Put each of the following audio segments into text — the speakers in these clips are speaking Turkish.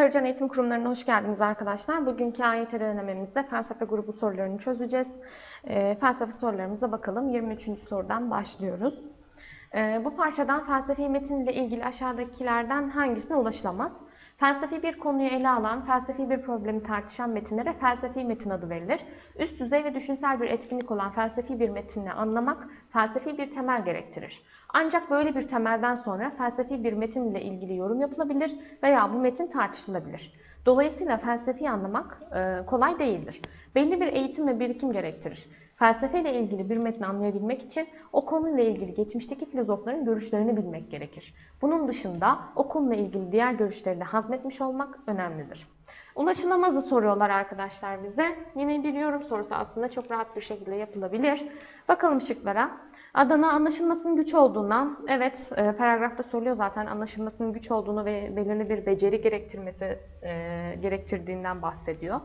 Karacan Eğitim Kurumları'na hoş geldiniz arkadaşlar. Bugünkü AYT denememizde felsefe grubu sorularını çözeceğiz. E, felsefe sorularımıza bakalım. 23. sorudan başlıyoruz. E, bu parçadan felsefi metinle ilgili aşağıdakilerden hangisine ulaşılamaz? Felsefi bir konuyu ele alan, felsefi bir problemi tartışan metinlere felsefi metin adı verilir. Üst düzey ve düşünsel bir etkinlik olan felsefi bir metini anlamak, felsefi bir temel gerektirir. Ancak böyle bir temelden sonra felsefi bir metin ile ilgili yorum yapılabilir veya bu metin tartışılabilir. Dolayısıyla felsefi anlamak e, kolay değildir. Belli bir eğitim ve birikim gerektirir. Felsefe ile ilgili bir metni anlayabilmek için o konuyla ilgili geçmişteki filozofların görüşlerini bilmek gerekir. Bunun dışında o konuyla ilgili diğer görüşleri de hazmetmiş olmak önemlidir. Ulaşılamazı soruyorlar arkadaşlar bize. Yine bir yorum sorusu aslında çok rahat bir şekilde yapılabilir. Bakalım şıklara. Adana anlaşılmasının güç olduğundan, evet e, paragrafta söylüyor zaten anlaşılmasının güç olduğunu ve belirli bir beceri gerektirmesi e, gerektirdiğinden bahsediyor.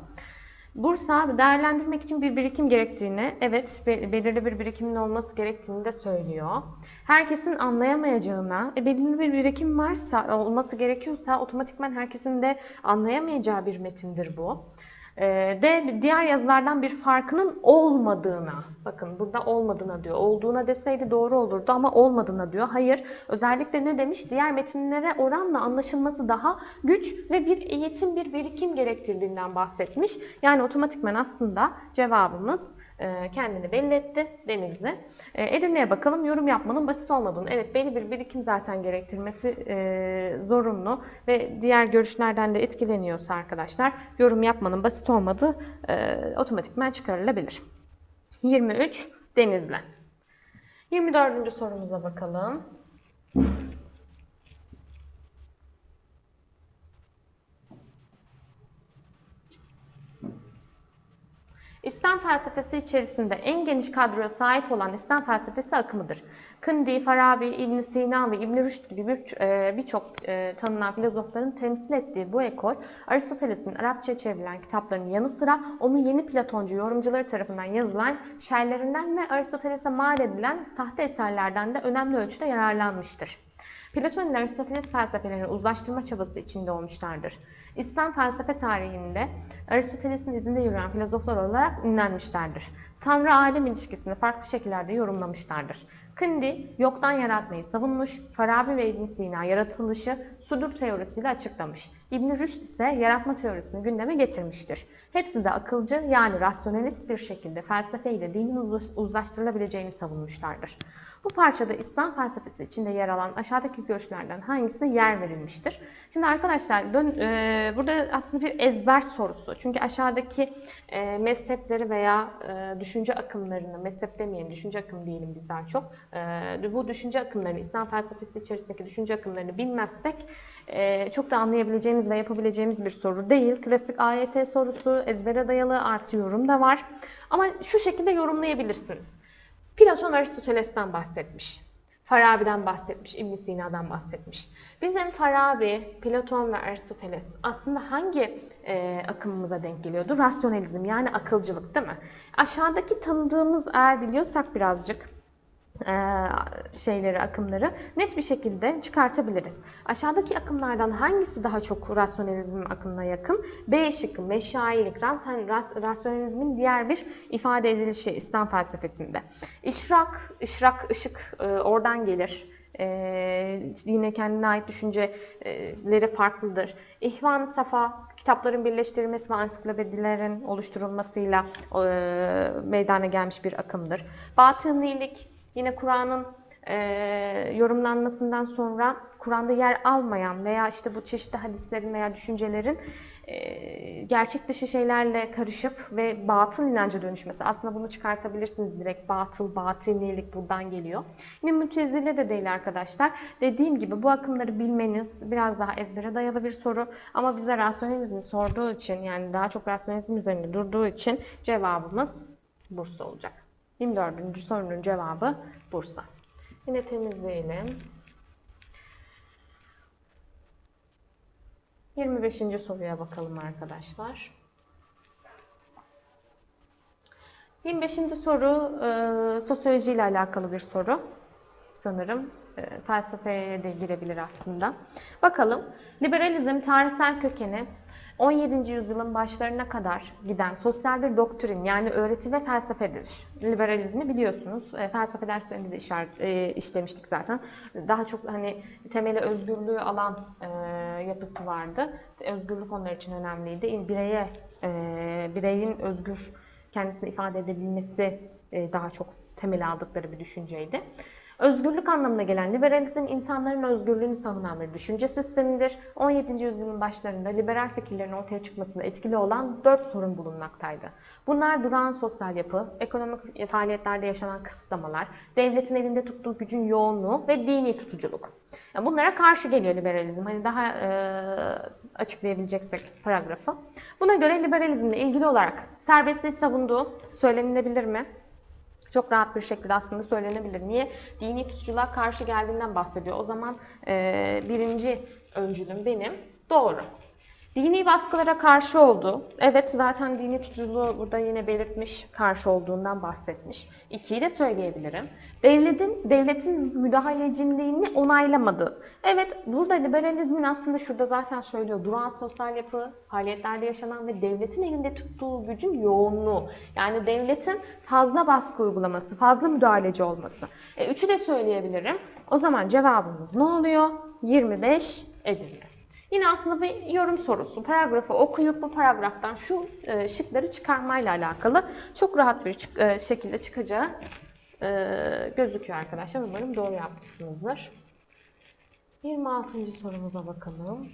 Bursa değerlendirmek için bir birikim gerektiğini, evet be- belirli bir birikimin olması gerektiğini de söylüyor. Herkesin anlayamayacağına, e, belirli bir birikim varsa, olması gerekiyorsa otomatikman herkesin de anlayamayacağı bir metindir bu. Ee, de diğer yazılardan bir farkının olmadığına, bakın burada olmadığına diyor. Olduğuna deseydi doğru olurdu ama olmadığına diyor. Hayır, özellikle ne demiş? Diğer metinlere oranla anlaşılması daha güç ve bir eğitim, bir birikim gerektirdiğinden bahsetmiş. Yani otomatikman aslında cevabımız kendini belli etti Denizli. E, Edirne'ye bakalım yorum yapmanın basit olmadığını. Evet belli bir birikim zaten gerektirmesi e, zorunlu ve diğer görüşlerden de etkileniyorsa arkadaşlar yorum yapmanın basit olmadığı e, otomatikman çıkarılabilir. 23 Denizli. 24. sorumuza bakalım. İslam felsefesi içerisinde en geniş kadroya sahip olan İslam felsefesi akımıdır. Kindi, Farabi, İbn Sina ve İbn Rüşd gibi bir- e, birçok e, tanınan filozofların temsil ettiği bu ekol, Aristoteles'in Arapçaya çevrilen kitaplarının yanı sıra onun yeni Platoncu yorumcuları tarafından yazılan şerlerinden ve Aristoteles'e mal edilen sahte eserlerden de önemli ölçüde yararlanmıştır. Platon ile Aristoteles felsefelerini uzlaştırma çabası içinde olmuşlardır. İslam felsefe tarihinde Aristoteles'in izinde yürüyen filozoflar olarak ünlenmişlerdir. Tanrı-alem ilişkisini farklı şekillerde yorumlamışlardır. Kindi, yoktan yaratmayı savunmuş, Farabi ve ibn Sina yaratılışı sudur teorisiyle açıklamış. ibn Rüşd ise yaratma teorisini gündeme getirmiştir. Hepsi de akılcı yani rasyonelist bir şekilde felsefe ile dinin uz- uzlaştırılabileceğini savunmuşlardır. Bu parçada İslam felsefesi içinde yer alan aşağıdaki görüşlerden hangisine yer verilmiştir? Şimdi arkadaşlar dön, e, burada aslında bir ezber sorusu. Çünkü aşağıdaki e, mezhepleri veya e, düşünce akımlarını, mezhep demeyelim, düşünce akımı diyelim biz daha çok. E, bu düşünce akımlarını, İslam felsefesi içerisindeki düşünce akımlarını bilmezsek e, çok da anlayabileceğimiz ve yapabileceğimiz bir soru değil. Klasik AYT sorusu, ezbere dayalı artı yorum da var. Ama şu şekilde yorumlayabilirsiniz. Platon Aristoteles'ten bahsetmiş. Farabi'den bahsetmiş, ibn Sina'dan bahsetmiş. Bizim Farabi, Platon ve Aristoteles aslında hangi e, akımımıza denk geliyordu? Rasyonalizm yani akılcılık değil mi? Aşağıdaki tanıdığımız eğer biliyorsak birazcık şeyleri, akımları net bir şekilde çıkartabiliriz. Aşağıdaki akımlardan hangisi daha çok rasyonalizm akımına yakın? B şıkkı, meşayilik, ras- ras- rasyonalizmin diğer bir ifade edilişi İslam felsefesinde. İşrak, işrak, ışık e, oradan gelir. Ee, yine kendine ait düşünceleri farklıdır. İhvan-ı Safa, kitapların birleştirilmesi ve ansiklopedilerin oluşturulmasıyla e, meydana gelmiş bir akımdır. Batınilik, yine Kur'an'ın e, yorumlanmasından sonra Kur'an'da yer almayan veya işte bu çeşitli hadislerin veya düşüncelerin e, gerçek dışı şeylerle karışıp ve batıl inanca dönüşmesi. Aslında bunu çıkartabilirsiniz direkt. Batıl, batinilik buradan geliyor. Yine mütezile de değil arkadaşlar. Dediğim gibi bu akımları bilmeniz biraz daha ezbere dayalı bir soru. Ama bize rasyonalizmi sorduğu için yani daha çok rasyonalizm üzerinde durduğu için cevabımız Bursa olacak. 24. sorunun cevabı Bursa. Yine temizleyelim. 25. soruya bakalım arkadaşlar. 25. soru e, sosyoloji ile alakalı bir soru sanırım. e, felsefeye de girebilir aslında. Bakalım. Liberalizm tarihsel kökeni 17. yüzyılın başlarına kadar giden sosyal bir doktrin yani öğreti ve felsefedir. Liberalizmi biliyorsunuz. E, felsefe derslerinde de işaret, e, işlemiştik zaten. Daha çok hani temeli özgürlüğü alan e, yapısı vardı. Özgürlük onlar için önemliydi. Bireye, e, bireyin özgür kendisini ifade edebilmesi e, daha çok temel aldıkları bir düşünceydi. Özgürlük anlamına gelen liberalizm insanların özgürlüğünü savunan bir düşünce sistemidir. 17. yüzyılın başlarında liberal fikirlerin ortaya çıkmasında etkili olan dört sorun bulunmaktaydı. Bunlar durağan sosyal yapı, ekonomik faaliyetlerde yaşanan kısıtlamalar, devletin elinde tuttuğu gücün yoğunluğu ve dini tutuculuk. Bunlara karşı geliyor liberalizm. Hani daha e, açıklayabileceksek paragrafı. Buna göre liberalizmle ilgili olarak serbestliği savunduğu söylenilebilir mi? Çok rahat bir şekilde aslında söylenebilir. Niye? Dini tutuculuğa karşı geldiğinden bahsediyor. O zaman e, birinci öncülüm benim. Doğru. Dini baskılara karşı oldu. Evet zaten dini tutuculuğu burada yine belirtmiş, karşı olduğundan bahsetmiş. İkiyi de söyleyebilirim. Devletin devletin müdahaleciliğini onaylamadı. Evet burada liberalizmin aslında şurada zaten söylüyor. Duran sosyal yapı, faaliyetlerde yaşanan ve devletin elinde tuttuğu gücün yoğunluğu. Yani devletin fazla baskı uygulaması, fazla müdahaleci olması. E, üçü de söyleyebilirim. O zaman cevabımız ne oluyor? 25 Edirne. Yine aslında bir yorum sorusu. Paragrafı okuyup bu paragraftan şu e, şıkları çıkarmayla alakalı çok rahat bir çık- e, şekilde çıkacağı e, gözüküyor arkadaşlar. Umarım doğru yapmışsınızdır. 26. sorumuza bakalım.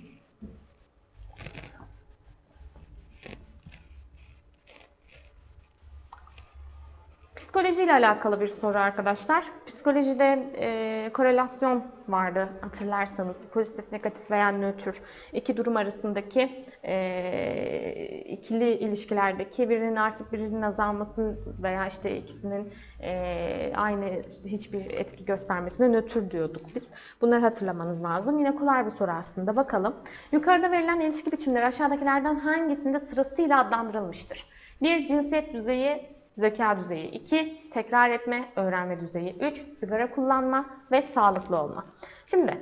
Psikoloji ile alakalı bir soru arkadaşlar. Psikolojide e, korelasyon vardı hatırlarsanız. Pozitif, negatif veya nötr iki durum arasındaki e, ikili ilişkilerdeki birinin artık birinin azalması veya işte ikisinin e, aynı hiçbir etki göstermesine nötr diyorduk biz. Bunları hatırlamanız lazım. Yine kolay bir soru aslında. Bakalım. Yukarıda verilen ilişki biçimleri aşağıdakilerden hangisinde sırasıyla adlandırılmıştır? Bir cinsiyet düzeyi zeka düzeyi 2, tekrar etme, öğrenme düzeyi 3, sigara kullanma ve sağlıklı olma. Şimdi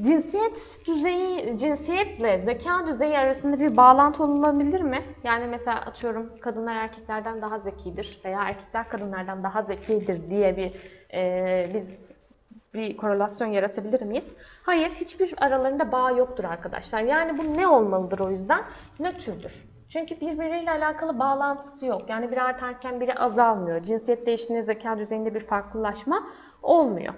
cinsiyet düzeyi, cinsiyetle zeka düzeyi arasında bir bağlantı olabilir mi? Yani mesela atıyorum kadınlar erkeklerden daha zekidir veya erkekler kadınlardan daha zekidir diye bir e, biz bir korelasyon yaratabilir miyiz? Hayır, hiçbir aralarında bağ yoktur arkadaşlar. Yani bu ne olmalıdır o yüzden? Nötrdür. Çünkü birbiriyle alakalı bağlantısı yok. Yani biri artarken biri azalmıyor. Cinsiyet değişiminde zeka düzeyinde bir farklılaşma olmuyor.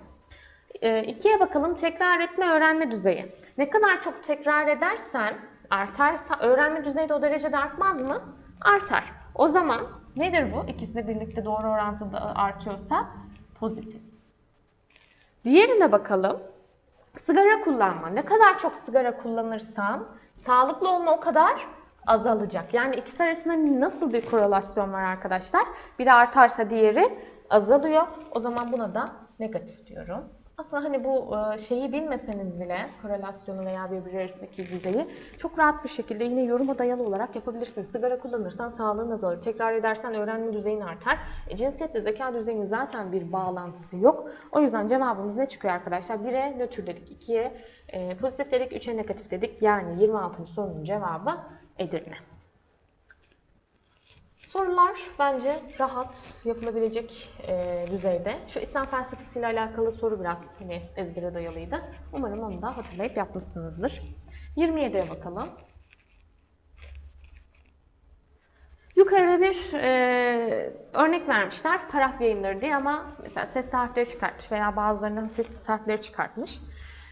E, ikiye bakalım tekrar etme öğrenme düzeyi. Ne kadar çok tekrar edersen artarsa öğrenme düzeyi de o derecede artmaz mı? Artar. O zaman nedir bu? İkisi de birlikte doğru orantıda artıyorsa pozitif. Diğerine bakalım. Sigara kullanma. Ne kadar çok sigara kullanırsan sağlıklı olma o kadar azalacak. Yani ikisi arasında nasıl bir korelasyon var arkadaşlar? Biri artarsa diğeri azalıyor. O zaman buna da negatif diyorum. Aslında hani bu e, şeyi bilmeseniz bile korelasyonu veya birbiri arasındaki düzeyi çok rahat bir şekilde yine yoruma dayalı olarak yapabilirsiniz. Sigara kullanırsan sağlığın azalır. Tekrar edersen öğrenme düzeyin artar. E, cinsiyetle zeka düzeyinin zaten bir bağlantısı yok. O yüzden cevabımız ne çıkıyor arkadaşlar? 1'e nötr dedik, 2'ye e, pozitif dedik, 3'e negatif dedik. Yani 26. sorunun cevabı Edirne. Sorular bence rahat yapılabilecek e, düzeyde. Şu İslam felsefesiyle alakalı soru biraz hani ezbere dayalıydı. Umarım onu da hatırlayıp yapmışsınızdır. 27'ye bakalım. Yukarıda bir e, örnek vermişler. Paraf yayınları diye ama mesela ses harfleri çıkartmış veya bazılarından sessiz harfleri çıkartmış.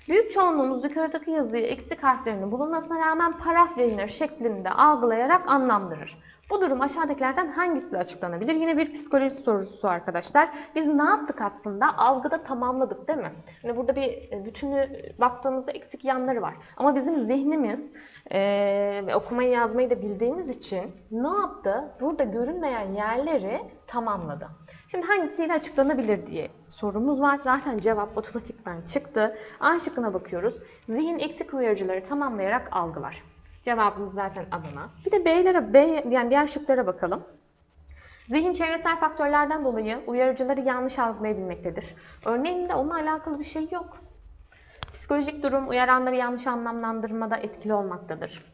Büyük çoğunluğumuz yukarıdaki yazıyı eksik harflerinin bulunmasına rağmen paraf yayınları şeklinde algılayarak anlamlandırır. Bu durum aşağıdakilerden hangisiyle açıklanabilir? Yine bir psikoloji sorusu arkadaşlar. Biz ne yaptık aslında? Algıda tamamladık değil mi? Yani burada bir e, bütünü baktığımızda eksik yanları var. Ama bizim zihnimiz e, ve okumayı yazmayı da bildiğimiz için ne yaptı? Burada görünmeyen yerleri tamamladı. Şimdi hangisiyle açıklanabilir diye sorumuz var. Zaten cevap otomatikman çıktı. A şıkkına bakıyoruz. Zihin eksik uyarıcıları tamamlayarak algılar. Cevabımız zaten Adana. Bir de B'lere, B, yani diğer şıklara bakalım. Zihin çevresel faktörlerden dolayı uyarıcıları yanlış algılayabilmektedir. Örneğin de onunla alakalı bir şey yok. Psikolojik durum uyaranları yanlış anlamlandırmada etkili olmaktadır.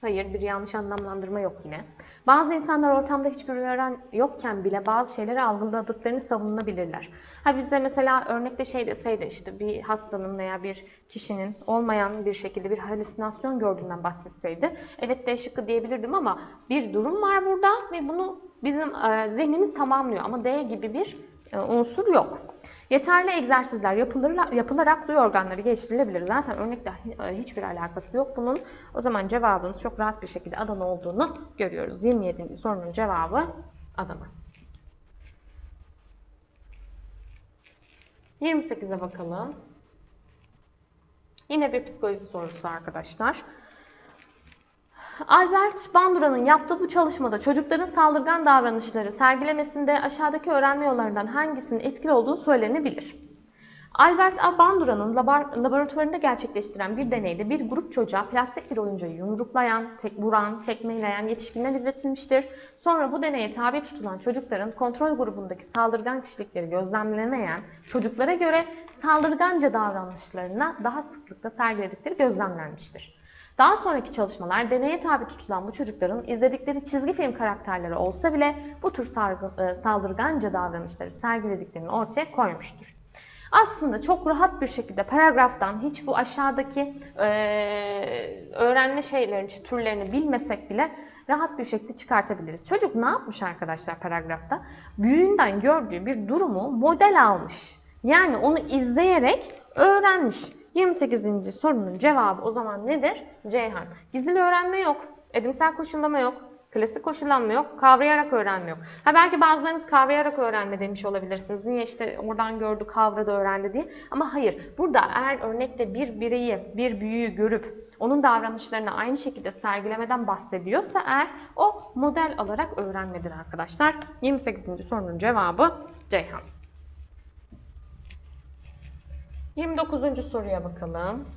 Hayır, bir yanlış anlamlandırma yok yine. Bazı insanlar ortamda hiçbir uyaran yokken bile bazı şeyleri algıladıklarını savunabilirler. Ha bizde mesela örnekte şey deseydi işte bir hastanın veya bir kişinin olmayan bir şekilde bir halüsinasyon gördüğünden bahsetseydi evet D şıkkı diyebilirdim ama bir durum var burada ve bunu bizim e, zihnimiz tamamlıyor ama D gibi bir unsur yok. Yeterli egzersizler yapılır, yapılarak duyu organları geliştirilebilir. Zaten örnekle hi- hiçbir alakası yok bunun. O zaman cevabımız çok rahat bir şekilde Adana olduğunu görüyoruz. 27. sorunun cevabı Adana. 28'e bakalım. Yine bir psikoloji sorusu arkadaşlar. Albert Bandura'nın yaptığı bu çalışmada çocukların saldırgan davranışları sergilemesinde aşağıdaki öğrenme yollarından hangisinin etkili olduğu söylenebilir. Albert A. Bandura'nın labar- laboratuvarında gerçekleştiren bir deneyde bir grup çocuğa plastik bir oyuncağı yumruklayan, tek, vuran, tekmeleyen yetişkinler izletilmiştir. Sonra bu deneye tabi tutulan çocukların kontrol grubundaki saldırgan kişilikleri gözlemlenemeyen çocuklara göre saldırganca davranışlarına daha sıklıkla sergiledikleri gözlemlenmiştir. Daha sonraki çalışmalar deneye tabi tutulan bu çocukların izledikleri çizgi film karakterleri olsa bile bu tür e, saldırganca davranışları sergilediklerini ortaya koymuştur. Aslında çok rahat bir şekilde paragraftan hiç bu aşağıdaki e, öğrenme şeylerini, türlerini bilmesek bile rahat bir şekilde çıkartabiliriz. Çocuk ne yapmış arkadaşlar paragrafta? Büyüğünden gördüğü bir durumu model almış. Yani onu izleyerek öğrenmiş. 28. sorunun cevabı o zaman nedir? Ceyhan. Gizli öğrenme yok. Edimsel koşullama yok. Klasik koşullanma yok. Kavrayarak öğrenme yok. Ha belki bazılarınız kavrayarak öğrenme demiş olabilirsiniz. Niye işte oradan gördü, kavradı, öğrendi diye. Ama hayır. Burada eğer örnekte bir bireyi, bir büyüğü görüp onun davranışlarını aynı şekilde sergilemeden bahsediyorsa eğer o model alarak öğrenmedir arkadaşlar. 28. sorunun cevabı Ceyhan. 29. soruya bakalım.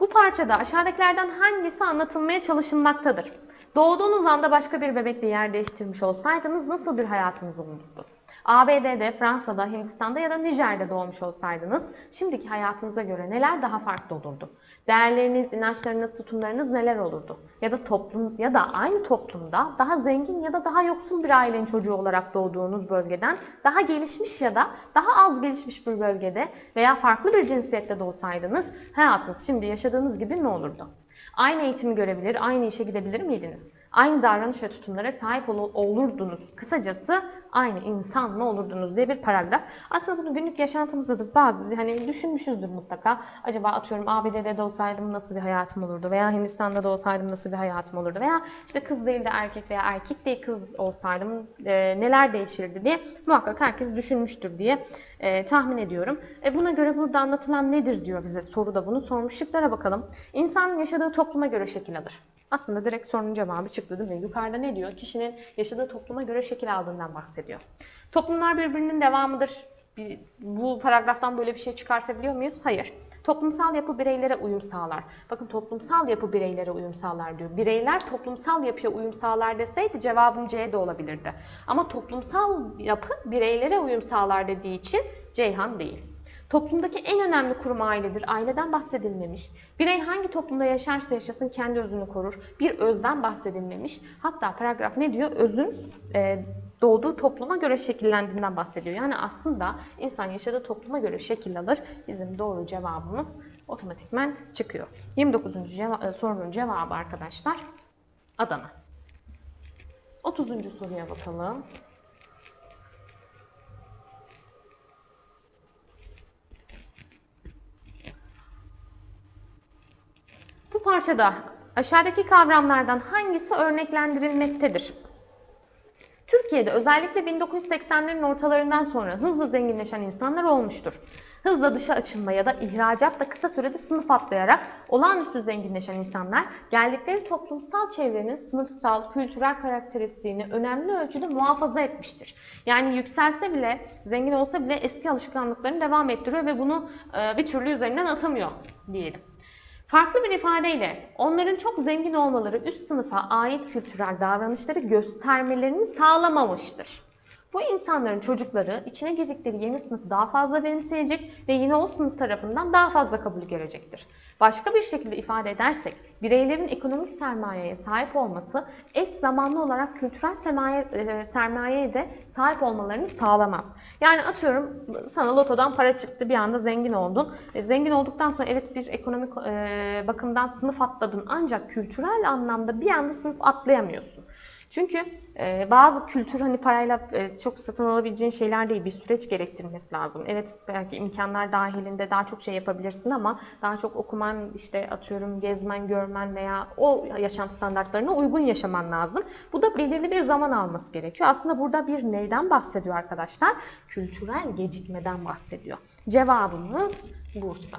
Bu parçada aşağıdakilerden hangisi anlatılmaya çalışılmaktadır? Doğduğunuz anda başka bir bebekle yer değiştirmiş olsaydınız nasıl bir hayatınız olurdu? ABD'de, Fransa'da, Hindistan'da ya da Nijer'de doğmuş olsaydınız şimdiki hayatınıza göre neler daha farklı olurdu? Değerleriniz, inançlarınız, tutumlarınız neler olurdu? Ya da toplum ya da aynı toplumda daha zengin ya da daha yoksul bir ailenin çocuğu olarak doğduğunuz bölgeden daha gelişmiş ya da daha az gelişmiş bir bölgede veya farklı bir cinsiyette doğsaydınız hayatınız şimdi yaşadığınız gibi ne olurdu? Aynı eğitimi görebilir, aynı işe gidebilir miydiniz? Aynı davranış ve tutumlara sahip ol- olurdunuz. Kısacası aynı insan mı olurdunuz diye bir paragraf. Aslında bunu günlük yaşantımızda da bazı hani düşünmüşüzdür mutlaka. Acaba atıyorum ABD'de de olsaydım nasıl bir hayatım olurdu veya Hindistan'da da olsaydım nasıl bir hayatım olurdu veya işte kız değil de erkek veya erkek değil kız olsaydım e, neler değişirdi diye muhakkak herkes düşünmüştür diye e, tahmin ediyorum. E, buna göre burada anlatılan nedir diyor bize soruda bunu sormuş. Şıklara bakalım. İnsan yaşadığı topluma göre şekil alır. Aslında direkt sorunun cevabı çıktı değil mi? Yukarıda ne diyor? Kişinin yaşadığı topluma göre şekil aldığından bahsediyor. Toplumlar birbirinin devamıdır. Bu paragraftan böyle bir şey çıkartabiliyor muyuz? Hayır. Toplumsal yapı bireylere uyum sağlar. Bakın toplumsal yapı bireylere uyum sağlar diyor. Bireyler toplumsal yapıya uyum sağlar deseydi cevabım C de olabilirdi. Ama toplumsal yapı bireylere uyum sağlar dediği için Ceyhan değil. Toplumdaki en önemli kurum ailedir. Aileden bahsedilmemiş. Birey hangi toplumda yaşarsa yaşasın kendi özünü korur. Bir özden bahsedilmemiş. Hatta paragraf ne diyor? Özün e, doğduğu topluma göre şekillendiğinden bahsediyor. Yani aslında insan yaşadığı topluma göre şekil alır. Bizim doğru cevabımız otomatikmen çıkıyor. 29. Ceva- e, sorunun cevabı arkadaşlar Adana. 30. soruya bakalım. Parçada aşağıdaki kavramlardan hangisi örneklendirilmektedir? Türkiye'de özellikle 1980'lerin ortalarından sonra hızla zenginleşen insanlar olmuştur. Hızla dışa açılma ya da ihracatla kısa sürede sınıf atlayarak olağanüstü zenginleşen insanlar geldikleri toplumsal çevrenin sınıfsal, kültürel karakteristiğini önemli ölçüde muhafaza etmiştir. Yani yükselse bile, zengin olsa bile eski alışkanlıklarını devam ettiriyor ve bunu e, bir türlü üzerinden atamıyor diyelim. Farklı bir ifadeyle onların çok zengin olmaları üst sınıfa ait kültürel davranışları göstermelerini sağlamamıştır. Bu insanların çocukları içine girdikleri yeni sınıfı daha fazla benimseyecek ve yine o sınıf tarafından daha fazla kabul görecektir. Başka bir şekilde ifade edersek, bireylerin ekonomik sermayeye sahip olması eş zamanlı olarak kültürel sermaye, e, sermayeye de sahip olmalarını sağlamaz. Yani atıyorum sana lotodan para çıktı bir anda zengin oldun. E, zengin olduktan sonra evet bir ekonomik e, bakımdan sınıf atladın ancak kültürel anlamda bir anda sınıf atlayamıyorsun. Çünkü e, bazı kültür hani parayla e, çok satın alabileceğin şeyler değil. Bir süreç gerektirmesi lazım. Evet belki imkanlar dahilinde daha çok şey yapabilirsin ama daha çok okuman, işte atıyorum gezmen, görmen veya o yaşam standartlarına uygun yaşaman lazım. Bu da belirli bir zaman alması gerekiyor. Aslında burada bir neyden bahsediyor arkadaşlar? Kültürel gecikmeden bahsediyor. Cevabımız Bursa.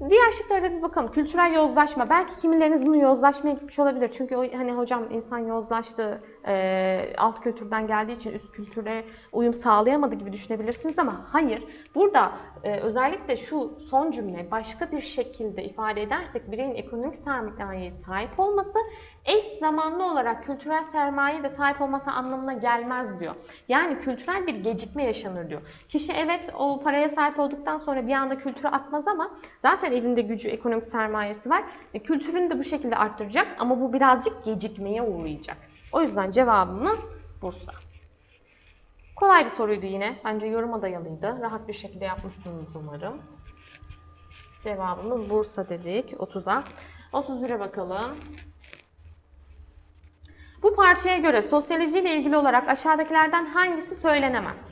Diğer şıklara bir bakalım. Kültürel yozlaşma. Belki kimileriniz bunu yozlaşmaya gitmiş olabilir. Çünkü o, hani hocam insan yozlaştı, e, alt kültürden geldiği için üst kültüre uyum sağlayamadı gibi düşünebilirsiniz ama hayır. Burada e, özellikle şu son cümle başka bir şekilde ifade edersek bireyin ekonomik sermayeye sahip olması eş zamanlı olarak kültürel sermaye de sahip olması anlamına gelmez diyor. Yani kültürel bir gecikme yaşanır diyor. Kişi evet o paraya sahip olduktan sonra bir anda kültüre atmaz ama zaten elinde gücü, ekonomik sermayesi var. E, kültürünü de bu şekilde arttıracak ama bu birazcık gecikmeye uğrayacak. O yüzden cevabımız Bursa. Kolay bir soruydu yine. Bence yoruma dayalıydı. Rahat bir şekilde yapmışsınız umarım. Cevabımız Bursa dedik 30'a. 31'e bakalım. Bu parçaya göre sosyoloji ile ilgili olarak aşağıdakilerden hangisi söylenemez?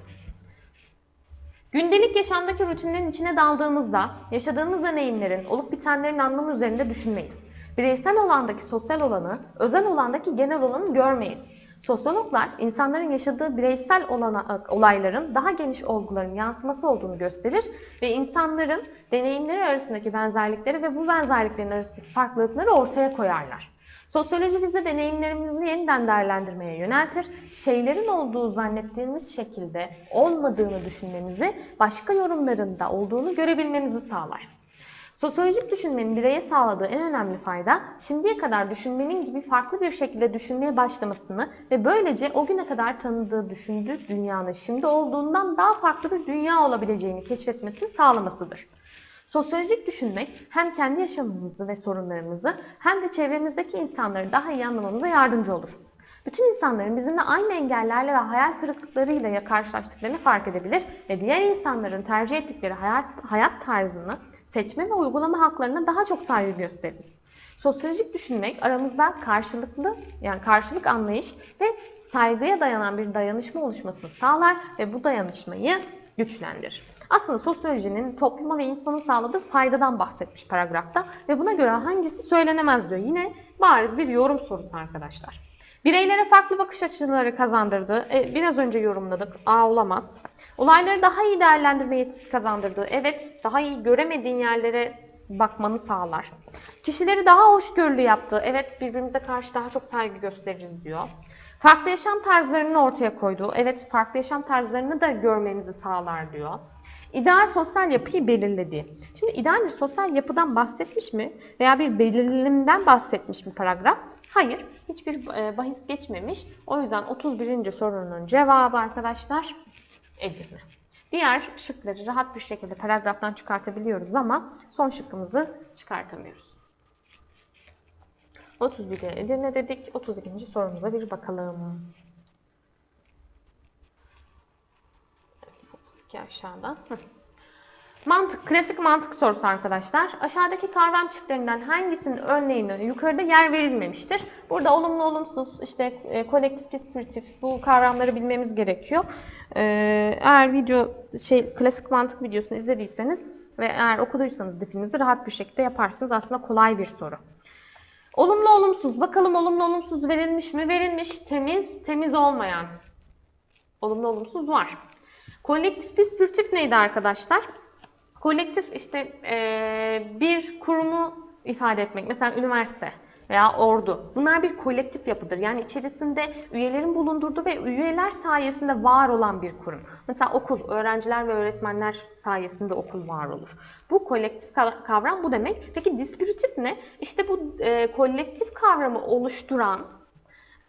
Gündelik yaşamdaki rutinlerin içine daldığımızda yaşadığımız deneyimlerin, olup bitenlerin anlamı üzerinde düşünmeyiz. Bireysel olandaki sosyal olanı, özel olandaki genel olanı görmeyiz. Sosyologlar insanların yaşadığı bireysel olana, olayların daha geniş olguların yansıması olduğunu gösterir ve insanların deneyimleri arasındaki benzerlikleri ve bu benzerliklerin arasındaki farklılıkları ortaya koyarlar. Sosyoloji bize deneyimlerimizi yeniden değerlendirmeye yöneltir. Şeylerin olduğu zannettiğimiz şekilde olmadığını düşünmemizi, başka yorumlarında olduğunu görebilmemizi sağlar. Sosyolojik düşünmenin bireye sağladığı en önemli fayda, şimdiye kadar düşünmenin gibi farklı bir şekilde düşünmeye başlamasını ve böylece o güne kadar tanıdığı, düşündüğü dünyanın şimdi olduğundan daha farklı bir dünya olabileceğini keşfetmesini sağlamasıdır. Sosyolojik düşünmek hem kendi yaşamımızı ve sorunlarımızı hem de çevremizdeki insanları daha iyi anlamamıza yardımcı olur. Bütün insanların bizimle aynı engellerle ve hayal kırıklıklarıyla karşılaştıklarını fark edebilir ve diğer insanların tercih ettikleri hayat, hayat tarzını seçme ve uygulama haklarına daha çok saygı gösteririz. Sosyolojik düşünmek aramızda karşılıklı yani karşılık anlayış ve saygıya dayanan bir dayanışma oluşmasını sağlar ve bu dayanışmayı güçlendirir. Aslında sosyolojinin topluma ve insana sağladığı faydadan bahsetmiş paragrafta ve buna göre hangisi söylenemez diyor. Yine bariz bir yorum sorusu arkadaşlar. Bireylere farklı bakış açıları kazandırdı. E, biraz önce yorumladık. A olamaz. Olayları daha iyi değerlendirme yetisi kazandırdı. Evet, daha iyi göremediğin yerlere bakmanı sağlar. Kişileri daha hoşgörülü yaptı. Evet, birbirimize karşı daha çok saygı gösteririz diyor. Farklı yaşam tarzlarını ortaya koydu. Evet, farklı yaşam tarzlarını da görmemizi sağlar diyor. İdeal sosyal yapıyı belirledi. Şimdi ideal bir sosyal yapıdan bahsetmiş mi veya bir belirlimden bahsetmiş mi paragraf? Hayır, hiçbir e, bahis geçmemiş. O yüzden 31. sorunun cevabı arkadaşlar Edirne. Diğer şıkları rahat bir şekilde paragraftan çıkartabiliyoruz ama son şıkkımızı çıkartamıyoruz. 31'e Edirne dedik. 32. sorumuza bir bakalım. Evet, 32 aşağıda. Mantık, klasik mantık sorusu arkadaşlar. Aşağıdaki kavram çiftlerinden hangisinin örneğine yukarıda yer verilmemiştir? Burada olumlu, olumsuz, işte e, kolektif, dispiritif bu kavramları bilmemiz gerekiyor. E, eğer video, şey klasik mantık videosunu izlediyseniz ve eğer okuduysanız difinizi rahat bir şekilde yaparsınız. Aslında kolay bir soru. Olumlu, olumsuz. Bakalım olumlu, olumsuz verilmiş mi? Verilmiş. Temiz, temiz olmayan. Olumlu, olumsuz var. Kolektif, dispiritif neydi arkadaşlar? Kolektif işte e, bir kurumu ifade etmek. Mesela üniversite. veya ordu. Bunlar bir kolektif yapıdır. Yani içerisinde üyelerin bulundurduğu ve üyeler sayesinde var olan bir kurum. Mesela okul, öğrenciler ve öğretmenler sayesinde okul var olur. Bu kolektif ka- kavram bu demek. Peki dispiritif ne? İşte bu e, kolektif kavramı oluşturan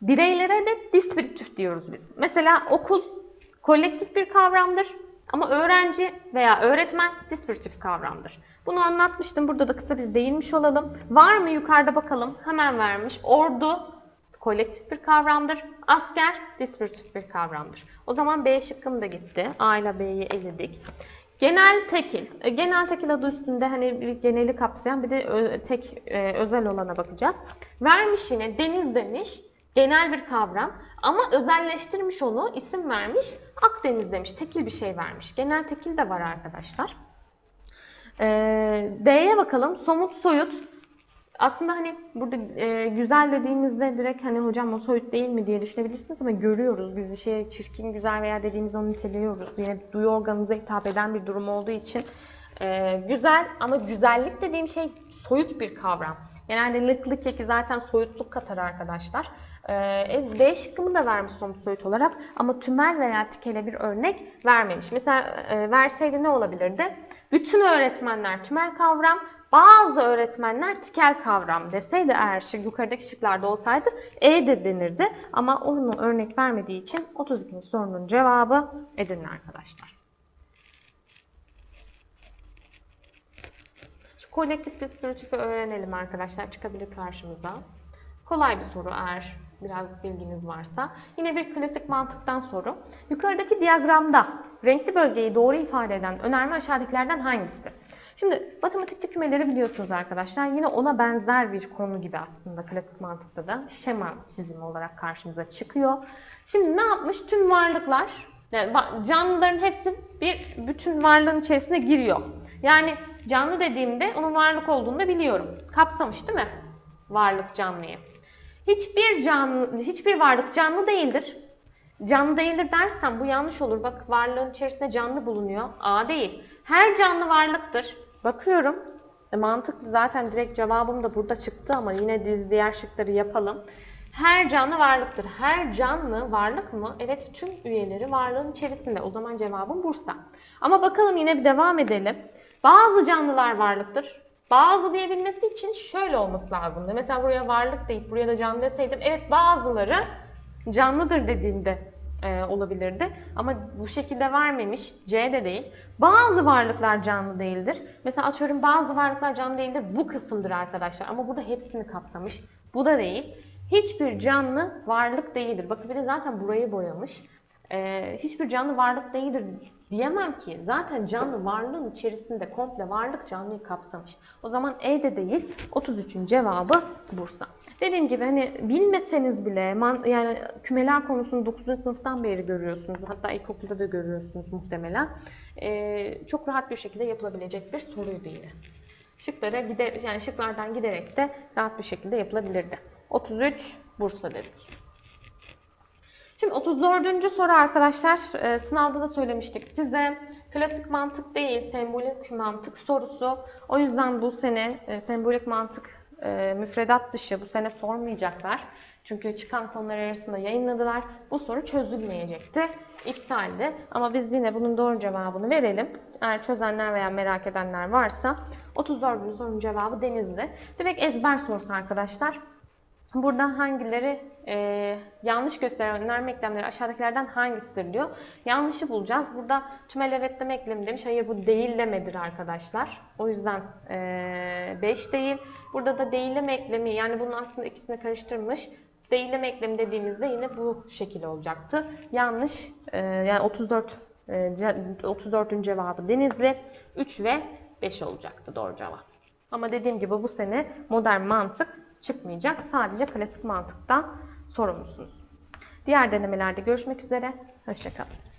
bireylere de dispiritif diyoruz biz. Mesela okul kolektif bir kavramdır ama öğrenci veya öğretmen dispiritif kavramdır. Bunu anlatmıştım. Burada da kısa bir değinmiş olalım. Var mı yukarıda bakalım. Hemen vermiş. Ordu kolektif bir kavramdır. Asker dispiritif bir kavramdır. O zaman B şıkkım da gitti. A ile B'yi eledik. Genel tekil. E, Genel tekil adı üstünde hani bir geneli kapsayan bir de ö- tek e, özel olana bakacağız. Vermiş yine deniz demiş. Genel bir kavram ama özelleştirmiş onu, isim vermiş. Akdeniz demiş, tekil bir şey vermiş. Genel tekil de var arkadaşlar. Ee, D'ye bakalım. Somut soyut. Aslında hani burada e, güzel dediğimizde direkt hani hocam o soyut değil mi diye düşünebilirsiniz ama görüyoruz. Bir şeye çirkin, güzel veya dediğimiz onu niteliyoruz. Yine duyu organımıza hitap eden bir durum olduğu için e, güzel ama güzellik dediğim şey soyut bir kavram. Genelde lıklı keki zaten soyutluk katar arkadaşlar. Ee, D şıkkımı da vermiş somut soyut olarak ama tümel veya tikele bir örnek vermemiş. Mesela e, verseydi ne olabilirdi? Bütün öğretmenler tümel kavram, bazı öğretmenler tikel kavram deseydi eğer şık, yukarıdaki şıklarda olsaydı E de denirdi. Ama onu örnek vermediği için 32. sorunun cevabı Edirne arkadaşlar. Şu kolektif dispiritifi öğrenelim arkadaşlar. Çıkabilir karşımıza. Kolay bir soru eğer biraz bilginiz varsa. Yine bir klasik mantıktan soru. Yukarıdaki diyagramda renkli bölgeyi doğru ifade eden önerme aşağıdakilerden hangisidir? Şimdi matematikte kümeleri biliyorsunuz arkadaşlar. Yine ona benzer bir konu gibi aslında klasik mantıkta da şema çizimi olarak karşımıza çıkıyor. Şimdi ne yapmış? Tüm varlıklar, yani canlıların hepsi bir bütün varlığın içerisine giriyor. Yani canlı dediğimde onun varlık olduğunu da biliyorum. Kapsamış değil mi? Varlık canlıyı. Hiçbir canlı, hiçbir varlık canlı değildir. Canlı değildir dersem bu yanlış olur. Bak varlığın içerisinde canlı bulunuyor. A değil. Her canlı varlıktır. Bakıyorum. E, mantıklı zaten direkt cevabım da burada çıktı ama yine diz diğer şıkları yapalım. Her canlı varlıktır. Her canlı varlık mı? Evet tüm üyeleri varlığın içerisinde. O zaman cevabım Bursa. Ama bakalım yine bir devam edelim. Bazı canlılar varlıktır. Bazı diyebilmesi için şöyle olması lazımdı. Mesela buraya varlık deyip buraya da canlı deseydim evet bazıları canlıdır dediğinde e, olabilirdi. Ama bu şekilde vermemiş. C de değil. Bazı varlıklar canlı değildir. Mesela atıyorum bazı varlıklar canlı değildir. Bu kısımdır arkadaşlar. Ama burada hepsini kapsamış. Bu da değil. Hiçbir canlı varlık değildir. Bakın bir de zaten burayı boyamış. E, hiçbir canlı varlık değildir diyemem ki. Zaten canlı varlığın içerisinde komple varlık canlıyı kapsamış. O zaman E de değil. 33'ün cevabı Bursa. Dediğim gibi hani bilmeseniz bile man, yani kümeler konusunu 9. sınıftan beri görüyorsunuz. Hatta ilkokulda da görüyorsunuz muhtemelen. Ee, çok rahat bir şekilde yapılabilecek bir soruydu yine. Şıklara gider yani şıklardan giderek de rahat bir şekilde yapılabilirdi. 33 Bursa dedik. Şimdi 34. soru arkadaşlar e, sınavda da söylemiştik size klasik mantık değil sembolik mantık sorusu. O yüzden bu sene e, sembolik mantık e, müfredat dışı bu sene sormayacaklar. Çünkü çıkan konular arasında yayınladılar. Bu soru çözülmeyecekti. İptaldi. Ama biz yine bunun doğru cevabını verelim. Eğer çözenler veya merak edenler varsa 34. sorunun cevabı Denizli. Direkt ezber sorusu arkadaşlar. Burada hangileri e, yanlış gösteren önerme eklemleri aşağıdakilerden hangisidir diyor. Yanlışı bulacağız. Burada tümel evetleme eklemi demiş. Hayır bu değillemedir arkadaşlar. O yüzden 5 değil. Burada da değilleme eklemi yani bunun aslında ikisini karıştırmış. Değilleme eklemi dediğimizde yine bu şekilde olacaktı. Yanlış e, yani 34 e, ce- 34'ün cevabı Denizli 3 ve 5 olacaktı doğru cevap. Ama dediğim gibi bu sene modern mantık çıkmayacak. Sadece klasik mantıktan sorumlusunuz. Diğer denemelerde görüşmek üzere. Hoşçakalın.